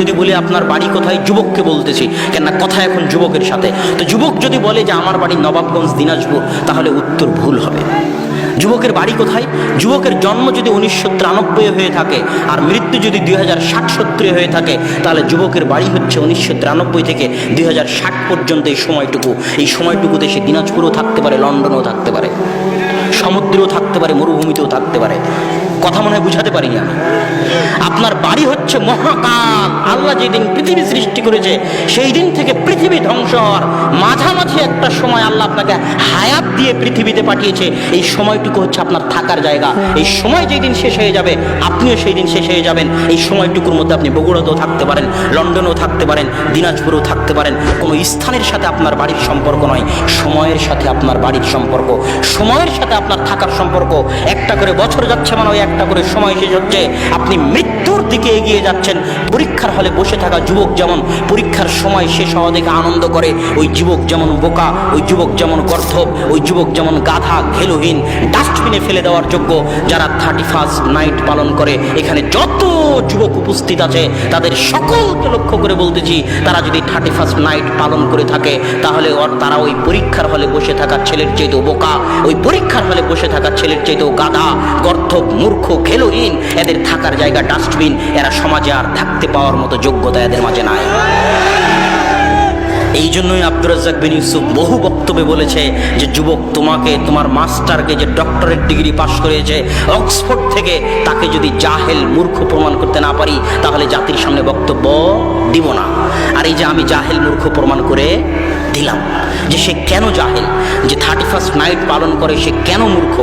যদি বলি আপনার বাড়ি কোথায়, যুবককে বলতেছি, কেননা কথা এখন যুবকের সাথে। তো যুবক যদি বলে যে আমার বাড়ি নবাবগঞ্জ, দিনাজপুর, তাহলে উত্তর ভুল হবে। যুবকের বাড়ি কোথায়? যুবকের জন্ম যদি উনিশশো তিরানব্বই হয়ে থাকে, আর মৃত্যু যদি দুই হাজার ষাট সত্তরে হয়ে থাকে, তাহলে যুবকের বাড়ি হচ্ছে উনিশশো তিরানব্বই থেকে দুই হাজার ষাট পর্যন্ত এই সময়টুকু। এই সময়টুকুতে সে দিনাজপুরও থাকতে পারে, লন্ডনেও থাকতে পারে। সমুদ্রেও থাকতে পারে, মরুভূমিতেও থাকতে পারে। কথা মনে হয় বুঝাতে পারি না আপনার বাড়ি হচ্ছে মহাকাল। আল্লাহ যেদিন পৃথিবী সৃষ্টি করেছে, সেই দিন থেকে পৃথিবী ধ্বংস হওয়ার মাঝামাঝি একটা সময় আল্লাহ আপনাকে হায়াত দিয়ে পৃথিবীতে পাঠিয়েছে। এই সময়টুকু হচ্ছে আপনার থাকার জায়গা। এই সময় যেই দিন শেষ হয়ে যাবে, আপনিও সেই দিন শেষ হয়ে যাবেন। এই সময়টুকুর মধ্যে আপনি বগুড়াতেও থাকতে পারেন, লন্ডনেও থাকতে পারেন, দিনাজপুরেও থাকতে পারেন। কোনো স্থানের সাথে আপনার বাড়ির সম্পর্ক নয়, সময়ের সাথে আপনার বাড়ির সম্পর্ক। সময়ের সাথে আপনার থাকার সম্পর্ক। একটা করে বছর যাচ্ছে মানে ওই একটা করে সময় শেষ হচ্ছে। আপনি মৃত্যুর দিকে এগিয়ে যাচ্ছেন। পরীক্ষার হলে বসে থাকা যুবক যেমন পরীক্ষার সময় শেষ হওয়া দেখে আনন্দ করে, ওই যুবক যেমন বোকা, ওই যুবক যেমন গর্ধব, ওই যুবক যেমন গাধা, ঘেলুহীন, ডাস্টবিনে ফেলে দেওয়ার যোগ্য যারা থার্টি ফার্স্ট নাইট পালন করে। এখানে যত যুবক উপস্থিত আছে, তাদের সকলকে লক্ষ্য করে বলতেছি, তারা যদি থার্টি ফার্স্ট নাইট পালন করে থাকে, তাহলে তারা ওই পরীক্ষার হলে বসে থাকা ছেলের চেয়েতেও বোকা, ওই পরীক্ষার হলে বসে থাকা ছেলের চেয়েতেও গাধা, গর্ধব মূর্খ খেলোহীন এদের থাকার জায়গা ডাস্টবিন এরা সমাজে আর থাকতে পাওয়ার মতো যোগ্যতা এদের মাঝে নাই। এই জন্যই আব্দুর রাজ্জাক বিন ইউসুফ বহু বক্তব্যে বলেছে যে, যুবক, তোমাকে, তোমার মাস্টারকে যে ডক্টরেট ডিগ্রি পাশ করেছে অক্সফোর্ড থেকে তাকে যদি জাহেল মূর্খ প্রমাণ করতে না পারি, তাহলে জাতির সামনে বক্তব্য দিব না। আর এই যে আমি জাহেল মূর্খ প্রমাণ করে দিলাম যে, সে কেন জাহেল? যে থার্টি ফার্স্ট নাইট পালন করে, সে কেন মূর্খ?